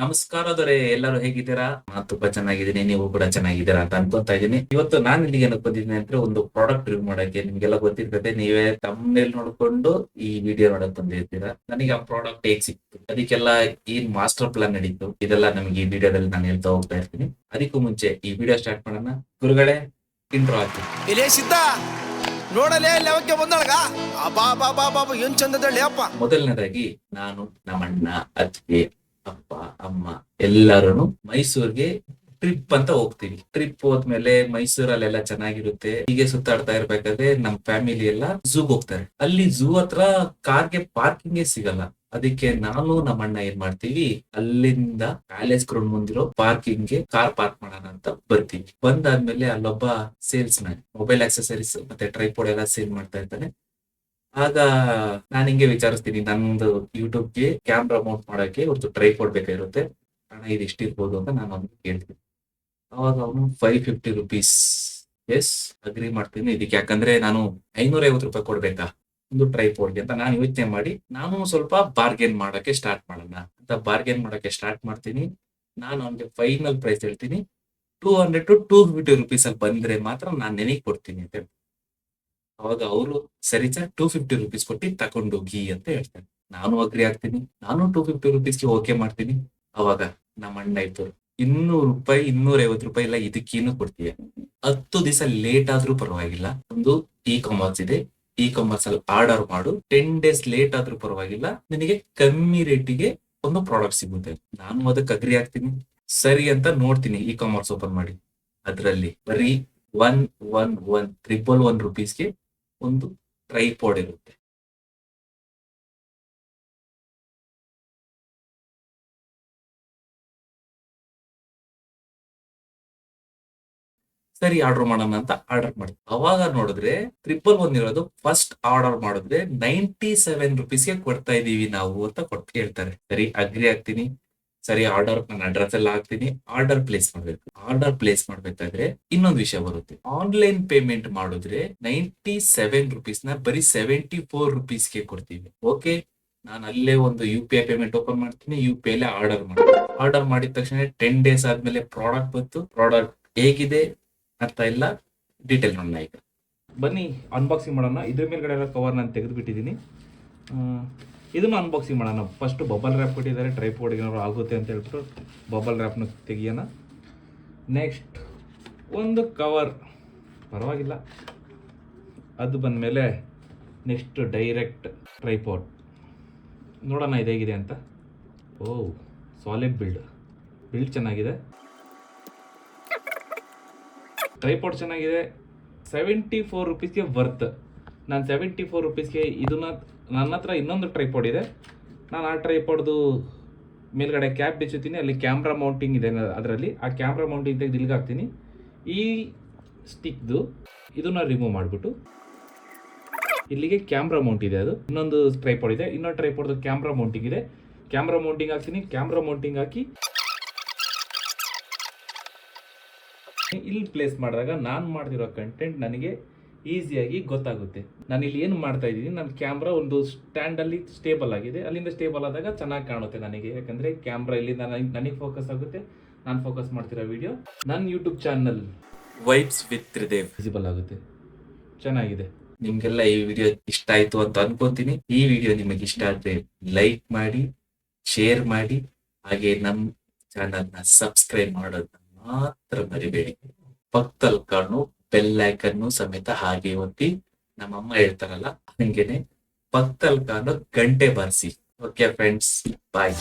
ನಮಸ್ಕಾರದವರೇ ಎಲ್ಲರೂ ಹೇಗಿದ್ದೀರಾ? ನಾನು ತುಂಬಾ ಚೆನ್ನಾಗಿದ್ದೀನಿ ನೀವು ಕೂಡ ಚೆನ್ನಾಗಿದ್ದೀರಾ ಅಂತ ಅನ್ಕೊಂತಾ ಇದ್ದೀನಿ. ಇವತ್ತು ನಾನು ಇಲ್ಲಿಗೆ ಏನಕ್ಕೆ ಬಂದಿದ್ದೀನಿ ಅಂದ್ರೆ ಒಂದು ಪ್ರಾಡಕ್ಟ್ ರಿವ್ಯೂ ಮಾಡಕ್ಕೆ. ನಿಮ್ಗೆಲ್ಲ ಗೊತ್ತಿರ್ತದೆ ನೀವೇ ತಮ್ಮನೇಲಿ ನೋಡ್ಕೊಂಡು ಈ ವಿಡಿಯೋ ನೋಡಕ್ ಬಂದಿರ್ತೀರಾ? ನನಗೆ ಆ ಪ್ರಾಡಕ್ಟ್ ಹೇಗ್ ಸಿಕ್ತು? ಅದಕ್ಕೆಲ್ಲ ಏನ್ ಮಾಸ್ಟರ್ ಪ್ಲಾನ್ ನಡೀತು. ಇದೆಲ್ಲ ನಮ್ಗೆ ಈ ವಿಡಿಯೋದಲ್ಲಿ ನಾನು ಹೇಳ್ತಾ ಹೋಗ್ತಾ ಇರ್ತೀನಿ. ಅದಕ್ಕೂ ಮುಂಚೆ ಈ ವಿಡಿಯೋ ಸ್ಟಾರ್ಟ್ ಮಾಡೋಣ. ಗುರುಗಳೇ ಇಂಟ್ರೋ ಹಾಕಿ. ಇಲ್ಲೇ ಸಿದ್ಧ ನೋಡಲೇ ಲೆವಕ್ಕೆ ಬಂದಳಗ? ಅಬ್ಬಾ ಬಾ ಬಾ ಬಾ ಏನ್ ಚಂದದಳ್ಳಿ ಅಪ್ಪ. ಮೊದಲನೇದಾಗಿ ನಾನು ನಮ್ಮಣ್ಣ ಅತ್ತಿಗೆ ಅಪ್ಪ, ಅಮ್ಮ ಎಲ್ಲರೂ ಮೈಸೂರ್ಗೆ ಟ್ರಿಪ್ ಅಂತ ಹೋಗ್ತೀವಿ. ಟ್ರಿಪ್ ಹೋದ್ಮೇಲೆ ಮೈಸೂರಲ್ಲೆಲ್ಲ ಚೆನ್ನಾಗಿರುತ್ತೆ. ಹೀಗೆ ಸುತ್ತಾಡ್ತಾ ಇರ್ಬೇಕಾದ್ರೆ ನಮ್ ಫ್ಯಾಮಿಲಿ ಎಲ್ಲ ಝೂಗ್ ಹೋಗ್ತಾರೆ. ಅಲ್ಲಿ ಝೂ ಹತ್ರ ಕಾರ್ಗೆ ಪಾರ್ಕಿಂಗೇ ಸಿಗಲ್ಲ. ಅದಕ್ಕೆ ನಾನು ನಮ್ಮಣ್ಣ ಏನ್ ಮಾಡ್ತೀವಿ, ಅಲ್ಲಿಂದ ಪ್ಯಾಲೇಸ್ ಗ್ರೌಂಡ್ ಮುಂದಿರೋ ಪಾರ್ಕಿಂಗ್ಗೆ ಕಾರ್ ಪಾರ್ಕ್ ಮಾಡೋಣ ಅಂತ ಬರ್ತೀವಿ. ಬಂದಾದ್ಮೇಲೆ ಅಲ್ಲೊಬ್ಬ ಸೇಲ್ಸ್ ಮ್ಯಾನ್ ಮೊಬೈಲ್ ಆಕ್ಸೆಸರೀಸ್ ಮತ್ತೆ ಟ್ರೈಪೋರ್ಡ್ ಎಲ್ಲ ಸೇಲ್ ಮಾಡ್ತಾ ಇರ್ತಾನೆ. ಆಗ ನಾನು ಹಿಂಗೆ ವಿಚಾರಿಸ್ತೀನಿ, ನಂದು ಯೂಟ್ಯೂಬ್ಗೆ ಕ್ಯಾಮ್ರಾ ಮೌಂಟ್ ಮಾಡೋಕ್ಕೆ ಒಂದು ಟ್ರೈ ಕೊಡ್ಬೇಕಾಗಿರುತ್ತೆ. ಹಣ ಇದು ಎಷ್ಟಿರ್ಬೋದು ಅಂತ ನಾನು ಅವ್ನಿಗೆ ಕೇಳ್ತೀನಿ. ಅವಾಗ ಅವನು five fifty rupees yes agree ಮಾಡ್ತೀನಿ ಇದಕ್ಕೆ. ಯಾಕಂದ್ರೆ ನಾನು ಐನೂರ ಐವತ್ತು ರೂಪಾಯಿ ಕೊಡ್ಬೇಕಾ? ಒಂದು ಟ್ರೈ ಕೊಡ್ಲಿ ಅಂತ ನಾನು ಯೋಚನೆ ಮಾಡಿ, ನಾನು ಸ್ವಲ್ಪ ಬಾರ್ಗೇನ್ ಮಾಡೋಕೆ ಸ್ಟಾರ್ಟ್ ಮಾಡೋಣ. ಅಂತ ಬಾರ್ಗೇನ್ ಮಾಡೋಕೆ ಸ್ಟಾರ್ಟ್ ಮಾಡ್ತೀನಿ. ನಾನು ಅವನಿಗೆ ಫೈನಲ್ ಪ್ರೈಸ್ ಹೇಳ್ತೀನಿ. Two hundred to two fifty rupees ಅಲ್ಲಿ ಬಂದ್ರೆ ಮಾತ್ರ ನಾನು ನೆನಗೆ ಕೊಡ್ತೀನಿ ಅಂತ. ಅವಾಗ ಅವರು ಸರಿ ಸರ್ ಟೂ ಫಿಫ್ಟಿ ರುಪೀಸ್ ಕೊಟ್ಟು ತಗೊಂಡು ಹೋಗಿ ಅಂತ ಹೇಳ್ತಾರೆ. ನಾನು ಅಗ್ರಿ ಆಗ್ತೀನಿ. ನಾನು ಟೂ ಫಿಫ್ಟಿ ರುಪೀಸ್ಗೆ ಓಕೆ ಮಾಡ್ತೀನಿ. ಅವಾಗ ನಮ್ಮ ಅಣ್ಣ ಇತ್ತು ಇನ್ನೂರು ರೂಪಾಯಿ ಇನ್ನೂರ ಐವತ್ತು ರೂಪಾಯಿ ಇಲ್ಲ ಇದಕ್ಕೇನು ಕೊಡ್ತೀಯ? ಹತ್ತು ದಿವಸ ಲೇಟ್ ಆದ್ರೂ ಪರವಾಗಿಲ್ಲ. ಒಂದು ಇ ಕಾಮರ್ಸ್ ಇದೆ. ಇ ಕಾಮರ್ಸ್ ಅಲ್ಲಿ ಆರ್ಡರ್ ಮಾಡು. ಟೆನ್ ಡೇಸ್ ಲೇಟ್ ಆದ್ರೂ ಪರವಾಗಿಲ್ಲ. ನಿನಗೆ ಕಮ್ಮಿ ರೇಟಿಗೆ ಒಂದು ಪ್ರಾಡಕ್ಟ್ ಸಿಗುತ್ತೆ. ನಾನು ಅದಕ್ಕೆ ಅಗ್ರಿ ಆಗ್ತೀನಿ. ಸರಿ ಅಂತ ನೋಡ್ತೀನಿ ಇ ಕಾಮರ್ಸ್ ಓಪನ್ ಮಾಡಿ. ಅದರಲ್ಲಿ ಬರೀ one one one triple one ರುಪೀಸ್ಗೆ ಒಂದು ಟ್ರೈಪೋಡ್ ಇರುತ್ತೆ. ಸರಿ ಆರ್ಡರ್ ಮಾಡೋಣ ಅಂತ ಆರ್ಡರ್ ಮಾಡಿ ಅವಾಗ ನೋಡಿದ್ರೆ ಟ್ರಿಪಲ್ ಒನ್ ಇರೋದು ಫಸ್ಟ್ ಆರ್ಡರ್ ಮಾಡಿದ್ರೆ ನೈಂಟಿ ಸೆವೆನ್ ರುಪೀಸ್ಗೆ ಕೊಡ್ತಾ ಇದ್ದೀವಿ ನಾವು ಅಂತ ಕೊಟ್ಟು ಹೇಳ್ತಾರೆ. ಸರಿ ಅಗ್ರಿ ಆಗ್ತೀನಿ. ಸರಿ ಆರ್ಡರ್ ನನ್ನ ಅಡ್ರೆಸ್ ಎಲ್ಲ ಹಾಕ್ತೀನಿ. ಆರ್ಡರ್ ಪ್ಲೇಸ್ ಮಾಡ್ಬೇಕು. ಆರ್ಡರ್ ಪ್ಲೇಸ್ ಮಾಡ್ಬೇಕಾದ್ರೆ ಇನ್ನೊಂದು ವಿಷಯ ಬರುತ್ತೆ. ಆನ್ಲೈನ್ ಪೇಮೆಂಟ್ ಮಾಡಿದ್ರೆ ನೈಂಟಿ ಸೆವೆನ್ ರುಪೀಸ್ನ ಬರೀ ಸೆವೆಂಟಿ ಫೋರ್ ರುಪೀಸ್ಗೆ ಕೊಡ್ತೀವಿ. ಓಕೆ ನಾನು ಅಲ್ಲೇ ಒಂದು U P I payment open ಮಾಡ್ತೀನಿ. ಯು ಪಿ ಐ ಆರ್ಡರ್ ಮಾಡ್ತೀನಿ. ಆರ್ಡರ್ ಮಾಡಿದ ತಕ್ಷಣ ಟೆನ್ ಡೇಸ್ ಆದ್ಮೇಲೆ ಪ್ರಾಡಕ್ಟ್ ಬಂತು. ಪ್ರಾಡಕ್ಟ್ ಹೇಗಿದೆ ಅಂತ ಇಲ್ಲ. ಡೀಟೇಲ್ ನೋಡೋಣ ಈಗ. ಬನ್ನಿ ಅನ್ಬಾಕ್ಸಿಂಗ್ ಮಾಡೋಣ. ಇದ್ರ ಮೇಲ್ಗಡೆ ಎಲ್ಲ ಕವರ್ ನಾನು ತೆಗೆದುಬಿಟ್ಟಿದ್ದೀನಿ. ಇದನ್ನು ಅನ್ಬಾಕ್ಸಿಂಗ್ ಮಾಡೋಣ. ಫಸ್ಟ್ ಬಬಲ್ ರ್ಯಾಪ್ ಕೊಟ್ಟಿದ್ದಾರೆ ಟ್ರೈಪೋಡ್ ಏನಾದ್ರು ಆಗುತ್ತೆ ಅಂತ ಹೇಳ್ಬಿಟ್ಟು ಬಬಲ್ ರ್ಯಾಪ್ನ ತೆಗಿಯೋಣ. ನೆಕ್ಸ್ಟ್ ಒಂದು ಕವರ್ ಪರವಾಗಿಲ್ಲ. ಅದು ಬಂದಮೇಲೆ ನೆಕ್ಸ್ಟ್ ಡೈರೆಕ್ಟ್ ಟ್ರೈಪೋಡ್ ನೋಡೋಣ ಇದು ಹೇಗಿದೆ ಅಂತ. ಓ ಸಾಲಿಡ್ ಬಿಲ್ಡ್ ಬಿಲ್ಡ್ ಚೆನ್ನಾಗಿದೆ. ಟ್ರೈಪಾಡ್ ಚೆನ್ನಾಗಿದೆ. ಸೆವೆಂಟಿ ಫೋರ್ ರುಪೀಸ್ಗೆ ವರ್ತ್ ನಾನು ಸೆವೆಂಟಿ ಫೋರ್ ರುಪೀಸ್ಗೆ ಇದನ್ನ ನನ್ನ ಹತ್ರ ಇನ್ನೊಂದು ಟ್ರೈಪಾಡ್ ಇದೆ. ನಾನು ಆ ಟ್ರೈಪಾಡ್ದು ಮೇಲ್ಗಡೆ ಕ್ಯಾಪ್ ಬಿಚ್ಚುತ್ತೀನಿ, ಅಲ್ಲಿ ಕ್ಯಾಮ್ರಾ ಮೌಂಟಿಂಗ್ ಇದೆ ಅದರಲ್ಲಿ. ಆ ಕ್ಯಾಮ್ರಾ ಮೌಂಟಿಂಗ್ ತೆಗೆದು ಇಲ್ಲಿಗೆ ಹಾಕ್ತೀನಿ. ಈ ಸ್ಟಿಕ್ದು ಇದನ್ನ ರಿಮೂವ್ ಮಾಡಿಬಿಟ್ಟು ಇಲ್ಲಿಗೆ ಕ್ಯಾಮ್ರಾ ಮೌಂಟ್ ಇದೆ ಅದು. ಇನ್ನೊಂದು ಟ್ರೈಪಾಡ್ ಇದೆ, ಇನ್ನೊಂದು ಟ್ರೈಪಾಡ್ದು ಕ್ಯಾಮ್ರಾ ಮೌಂಟಿಂಗ್ ಇದೆ. ಕ್ಯಾಮ್ರಾ ಮೌಂಟಿಂಗ್ ಹಾಕ್ತೀನಿ ಕ್ಯಾಮ್ರಾ ಮೌಂಟಿಂಗ್ ಹಾಕಿ ಇಲ್ಲಿ ಪ್ಲೇಸ್ ಮಾಡಿದಾಗ ನಾನು ಮಾಡ್ತಿರೋ ಕಂಟೆಂಟ್ ನನಗೆ ಈಸಿಯಾಗಿ ಗೊತ್ತಾಗುತ್ತೆ. ನಾನು ಇಲ್ಲಿ ಏನು ಮಾಡ್ತಾ ಇದ್ದೀನಿ ನನ್ನ ಕ್ಯಾಮ್ರಾ ಒಂದು ಸ್ಟ್ಯಾಂಡಲ್ಲಿ ಸ್ಟೇಬಲ್ ಆಗಿದೆ. ಅಲ್ಲಿಂದ ಸ್ಟೇಬಲ್ ಆದಾಗ ಚೆನ್ನಾಗಿ ಕಾಣುತ್ತೆ ನನಗೆ. ಯಾಕಂದರೆ ಕ್ಯಾಮ್ರಾ ಇಲ್ಲಿಂದ ನನಗೆ ಫೋಕಸ್ ಆಗುತ್ತೆ. ನಾನು ಫೋಕಸ್ ಮಾಡ್ತಿರೋ ವಿಡಿಯೋ ನನ್ನ YouTube channel. Vibes with Tridev. Visible ಆಗುತ್ತೆ. ಚೆನ್ನಾಗಿದೆ. ನಿಮ್ಗೆಲ್ಲ ಈ ವಿಡಿಯೋ ಇಷ್ಟ ಆಯ್ತು ಅಂತ ಅನ್ಕೋತೀನಿ. ಈ ವಿಡಿಯೋ ನಿಮಗೆ ಇಷ್ಟ ಆದ್ರೆ ಲೈಕ್ ಮಾಡಿ ಶೇರ್ ಮಾಡಿ ಹಾಗೆ ನಮ್ಮ ಚಾನಲ್ನ ಸಬ್ಸ್ಕ್ರೈಬ್ ಮಾಡೋದನ್ನ ಮಾತ್ರ ಮರಿಬೇಡಿ. ಪಕ್ಕದಲ್ಲಿ ಕಾಣು. ಬೆಲ್ ಐಕನ್ನು ಸಮೇತ ಹಾಗೆ ಒತ್ತಿ ನಮ್ಮಮ್ಮ ಹೇಳ್ತಾರಲ್ಲ, ಹಂಗೇನೆ ಪಕ್ಕದಲ್ಲಿ ಕಾಣೋ ಗಂಟೆ ಬರ್ಸಿ. Okay friends bye